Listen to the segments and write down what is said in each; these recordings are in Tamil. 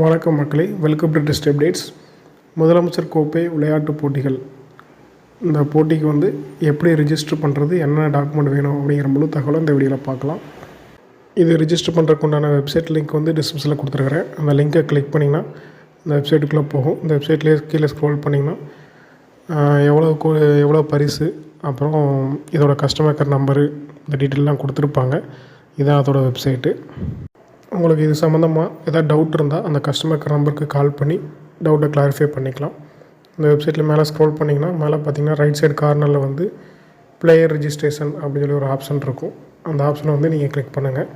வணக்கம் மக்களே வெல்கம் டு டெஸ்ட் அப்டேட்ஸ் முதலமைச்சர் கோப்பை விளையாட்டுப் போட்டிகள். இந்த போட்டிக்கு வந்து எப்படி ரிஜிஸ்டர் பண்ணுறது என்ன டாக்குமெண்ட் வேணும் அப்படிங்கிற முழு தகவலும் இந்த வீடியோவில் பார்க்கலாம். இது ரிஜிஸ்டர் பண்ணுறக்குண்டான வெப்சைட் லிங்க் வந்து டிஸ்கிரிப்ஷனில் கொடுத்துருக்குறேன். அந்த லிங்க்கை கிளிக் பண்ணிங்கன்னா இந்த வெப்சைட்டுக்குள்ளே போகும். இந்த வெப்சைட்லேயே கீழே ஸ்க்ரோல் பண்ணிங்கன்னா எவ்வளோ கூ எவ்வளோ பரிசு அப்புறம் இதோட கஸ்டமர் கேர் நம்பரு இந்த டீட்டெயிலெலாம் கொடுத்துருப்பாங்க. இதான் அதோட வெப்சைட்டு உங்களுக்கு இது சம்மந்தமாக ஏதாவது டவுட் இருந்தால் அந்த கஸ்டமர் கேர் நம்பருக்கு கால் பண்ணி டவுட்டை கிளாரிஃபை பண்ணிக்கலாம். இந்த வெப்சைட்டில் மேலே ஸ்க்ரோல் பண்ணிங்கன்னா மேலே பார்த்தீங்கன்னா ரைட் சைடு கார்னரில் வந்து பிளேயர் ரிஜிஸ்ட்ரேஷன் அப்படின்னு சொல்லி ஒரு ஆப்ஷன் இருக்கும். அந்த ஆப்ஷனை வந்து நீங்கள் கிளிக் பண்ணுங்கள்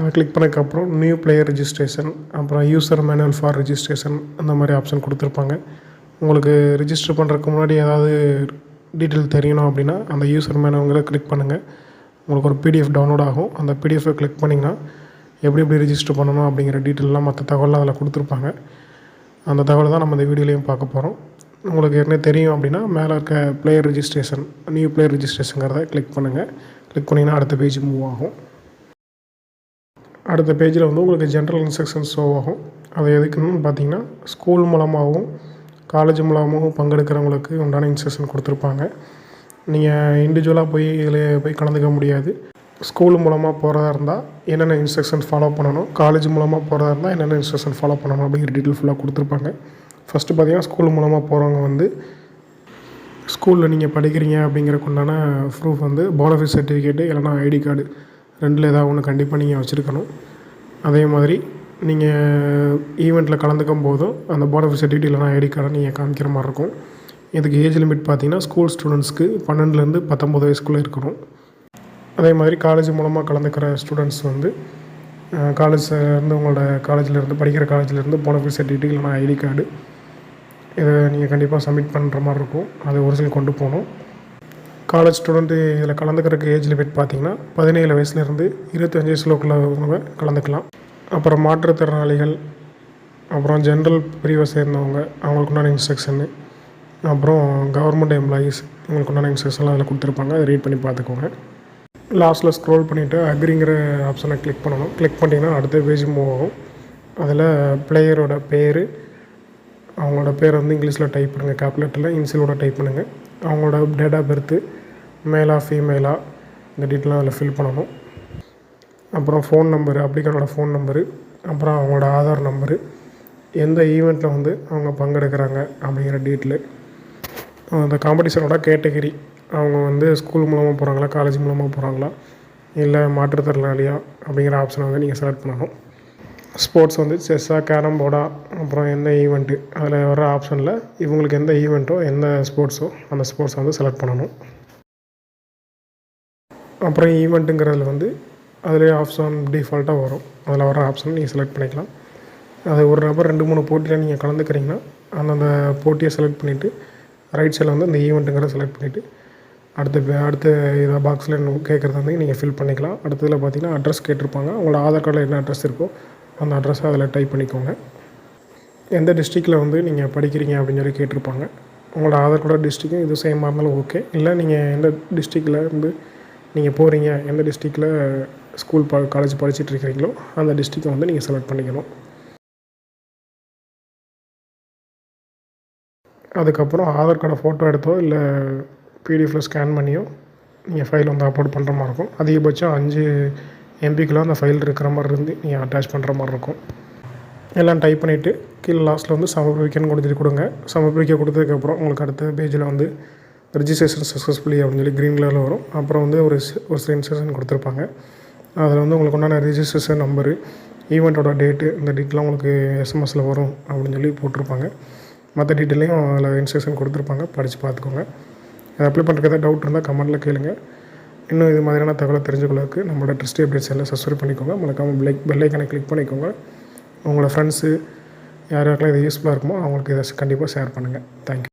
அதை கிளிக் பண்ணதுக்கப்புறம் நியூ பிளேயர் ரிஜிஸ்ட்ரேஷன் அப்புறம் யூசர் மேனுவல் ஃபார் ரிஜிஸ்ட்ரேஷன் அந்த மாதிரி ஆப்ஷன் கொடுத்துருப்பாங்க. உங்களுக்கு ரிஜிஸ்டர் பண்ணுறதுக்கு முன்னாடி ஏதாவது டீட்டெயில் தெரியணும் அப்படின்னா அந்த யூசர் மேனவங்களை கிளிக் பண்ணுங்கள் உங்களுக்கு ஒரு பிடிஎஃப் டவுன்லோட் ஆகும். அந்த பிடிஎஃபை கிளிக் பண்ணிங்கன்னா எப்படி எப்படி ரிஜிஸ்டர் பண்ணணும் அப்படிங்கிற டீட்டெயிலெலாம் மற்ற தகவலாம் அதில் கொடுத்துருப்பாங்க. அந்த தகவலை தான் நம்ம இந்த வீடியோலையும் பார்க்க போகிறோம் உங்களுக்கு ஏற்கனவே தெரியும் அப்படின்னா மேலே இருக்க பிளேயர் ரிஜிஸ்ட்ரேஷன் நியூ பிளேயர் ரிஜிஸ்ட்ரேஷனுங்கிறத கிளிக் பண்ணுங்கள் கிளிக் பண்ணிங்கன்னா அடுத்த பேஜ் மூவ் ஆகும். அடுத்த பேஜில் வந்து உங்களுக்கு ஜென்ரல் இன்ஸ்ட்ரக்ஷன் ஷோ ஆகும். அது எதுக்குன்னு பார்த்தீங்கன்னா ஸ்கூல் மூலமாகவும் காலேஜ் மூலமாகவும் பங்கெடுக்கிறவங்களுக்கு உண்டான இன்ஸ்ட்ரக்ஷன் கொடுத்துருப்பாங்க. நீங்கள் இண்டிவிஜுவலாக போய் இதில் போய் கலந்துக்க முடியாது. ஸ்கூல் மூலமாக போகிறதா இருந்தால் என்னென்ன இன்ஸ்ட்ரக்ஷன்ஸ் ஃபாலோ பண்ணணும் காலேஜ் மூலமாக போகிறதா இருந்தால் என்னென்ன இன்ஸ்ட்ரக்ஷன் ஃபாலோ பண்ணணும் அப்படிங்கிற டீட்டெயில் ஃபுல்லாக கொடுத்துருப்பாங்க. ஃபஸ்ட்டு பார்த்தீங்கன்னா ஸ்கூல் மூலமாக போகிறவங்க வந்து ஸ்கூலில் நீங்கள் படிக்கிறீங்க அப்படிங்கிறக்கு உண்டான ப்ரூஃப் வந்து போனஃபைட் சர்டிஃபிகேட்டு இல்லைனா ஐடி கார்டு ரெண்டில் ஏதாவது ஒன்று கண்டிப்பாக நீங்கள் வச்சுருக்கணும். அதே மாதிரி நீங்கள் ஈவெண்ட்டில் கலந்துக்கும் போதும் அந்த போனஃபைட் சர்டிஃபிகேட் இல்லைனா ஐடி கார்டை நீங்கள் காமிக்கிற மாதிரி இருக்கும். இதுக்கு ஏஜ் லிமிட் பார்த்தீங்கன்னா ஸ்கூல் ஸ்டூடெண்ட்ஸ்க்கு பன்னெண்டுலேருந்து பத்தொம்பது வயசுக்குள்ளே இருக்கணும். அதே மாதிரி காலேஜ் மூலமாக கலந்துக்கிற ஸ்டூடெண்ட்ஸ் வந்து காலேஜ்லேருந்து உங்களோட காலேஜிலேருந்து படிக்கிற காலேஜ்லேருந்து போன போனஃபைட் சர்டிஃபிகேட் இல்லைனா ஐடி கார்டு இதை நீங்கள் கண்டிப்பாக சப்மிட் பண்ணுற மாதிரி இருக்கும். அது ஒரிஜினல் கொண்டு போகணும். காலேஜ் ஸ்டூடெண்ட்டு இதில் கலந்துக்கிறதுக்கு ஏஜ் லிமிட் பார்த்தீங்கன்னா பதினேழு வயசுலேருந்து இருபத்தஞ்சு வயசுலக்குள்ளவங்க கலந்துக்கலாம். அப்புறம் மாற்றுத்திறனாளிகள் அப்புறம் ஜென்ரல் பிரிவை சேர்ந்தவங்க அவங்களுக்கு உண்டான இன்ஸ்ட்ரக்ஷனு அப்புறம் கவர்மெண்ட் எம்ப்ளாயீஸ் இவங்களுக்கு உண்டான இன்ஸ்ட்ரக்ஷன்லாம் அதில் கொடுத்துருப்பாங்க. அதை ரீட் பண்ணி பார்த்துக்கோங்க. லாஸ்ட்டில் ஸ்க்ரோல் பண்ணிவிட்டு அக்ரிங்கிற ஆப்ஷனை கிளிக் பண்ணணும். கிளிக் பண்ணிங்கன்னா அடுத்த பேஜ் மூவ் ஆகும். அதில் பிளேயரோட பேர் அவங்களோட பேர் வந்து இங்கிலீஷில் டைப் பண்ணுங்கள் கேப்லெட்டில் இன்சிலோட டைப் பண்ணுங்கள் அவங்களோட டேட் ஆஃப் பர்த்து மேலா ஃபீமேலா இந்த டீட்டெயிலாம் அதில் ஃபில் பண்ணணும். அப்புறம் ஃபோன் நம்பரு அப்ளிகனோட ஃபோன் நம்பரு அப்புறம் அவங்களோட ஆதார் நம்பரு எந்த ஈவெண்ட்டில் வந்து அவங்க பங்கெடுக்கிறாங்க அப்படிங்கிற டீட்டெயிலு அந்த காம்படிஷனோட கேட்டகரி அவங்க வந்து ஸ்கூல் மூலமாக போகிறாங்களா காலேஜ் மூலமாக போகிறாங்களா இல்லை மாற்றுத்திறனாளியா அப்படிங்கிற ஆப்ஷனை வந்து நீங்கள் செலக்ட் பண்ணணும். ஸ்போர்ட்ஸ் வந்து செஸ்ஸா கேரம் போர்டா அப்புறம் எந்த ஈவெண்ட்டு அதில் வர ஆப்ஷனில் இவங்களுக்கு எந்த ஈவெண்ட்டோ எந்த ஸ்போர்ட்ஸோ அந்த ஸ்போர்ட்ஸை வந்து செலக்ட் பண்ணணும். அப்புறம் ஈவெண்ட்டுங்கிறதுல வந்து அதிலே ஆப்ஷன் டிஃபால்ட்டாக வரும். அதில் வர ஆப்ஷன் நீங்கள் செலக்ட் பண்ணிக்கலாம். அது ஒரு நபர் ரெண்டு மூணு போட்டியில் நீங்கள் கலந்துக்கிறீங்கன்னா அந்தந்த போட்டியை செலக்ட் பண்ணிவிட்டு ரைட் சைடில் வந்து அந்த ஈவெண்ட்டுங்கிறத செலக்ட் பண்ணிவிட்டு அடுத்த பே- அடுத்த இதை பாக்ஸில் கேட்குறது வந்து நீங்கள் ஃபில் பண்ணிக்கலாம். அடுத்ததில் பார்த்தீங்கன்னா அட்ரஸ் கேட்டிருப்பாங்க. உங்களோட ஆதார் கார்டில் என்ன அட்ரஸ் இருக்கோ அந்த அட்ரஸை அதில் டைப் பண்ணிக்கோங்க. எந்த டிஸ்ட்ரிக்டில் வந்து நீங்கள் படிக்கிறீங்க அப்படின்னு சொல்லி கேட்டிருப்பாங்க. உங்களோட ஆதார் கார்டு டிஸ்ட்ரிக்கும் இது சேமாக இருந்தாலும் ஓகே இல்லை நீங்கள் எந்த டிஸ்ட்ரிக்டில் இருந்து நீங்கள் போகிறீங்க எந்த டிஸ்ட்ரிக்டில் ஸ்கூல் ப காலேஜ் படிச்சுட்டு இருக்கிறீங்களோ அந்த டிஸ்ட்ரிக்டை வந்து நீங்கள் செலக்ட் பண்ணிக்கணும். அதுக்கப்புறம் ஆதார் கார்டை ஃபோட்டோ எடுத்தோ இல்லை பிடிஎஃப்பில் ஸ்கேன் பண்ணியோ நீங்கள் ஃபைல் வந்து அப்லோட் பண்ணுற மாதிரி இருக்கும். அதிகபட்சம் அஞ்சு எம்பிக்குலாம் அந்த ஃபைல் இருக்கிற மாதிரி இருந்து நீங்கள் அட்டாச் பண்ணுற மாதிரி இருக்கும். எல்லாம் டைப் பண்ணிவிட்டு கீழே லாஸ்ட்டில் வந்து சமர்ப்பிக்கன்னு கொடுத்துட்டு கொடுங்க. சமர்ப்பிக்க கொடுத்ததுக்கப்புறம் உங்களுக்கு அடுத்த பேஜில் வந்து ரிஜிஸ்ட்ரேஷன் சக்ஸஸ்ஃபுல்லி அப்படின்னு சொல்லி க்ரீன் கலரில் வரும். அப்புறம் வந்து ஒரு ஒரு சில கொடுத்துருப்பாங்க. அதில் வந்து உங்களுக்கு உண்டான ரிஜிஸ்ட்ரேஷன் நம்பரு ஈவெண்ட்டோட டேட்டு இந்த டேட்லாம் உங்களுக்கு எஸ்எம்எஸில் வரும் அப்படின்னு சொல்லி போட்டிருப்பாங்க. மற்ற டீட்டெயிலையும் அதில் இன்ஸ்ட்ரக்ஷன் கொடுத்துருப்பாங்க. படித்து பார்த்துக்கோங்க. அதை அப்ளை பண்ணுறதுக்கு எதாவது டவுட் இருந்தால் கமெண்ட்டில் கேளுங்க. இன்னும் இது மாதிரியான தகவலை தெரிஞ்சுக்கொள்ளக்கு நம்மளோட ட்ரிஸ்டி அப்டேட்ஸ் எல்லாம் சப்ஸ்கிரைப் பண்ணிக்கோங்க. மறக்காமல் பெல் பெல்லைக்கனை கிளிக் பண்ணிக்கோங்க. உங்களோட ஃப்ரெண்ட்ஸு யார் யாருக்கெல்லாம் இது யூஸ்ஃபுல்லாக இருக்குமோ அவங்களுக்கு இதை கண்டிப்பாக ஷேர் பண்ணுங்கள் தேங்க்யூ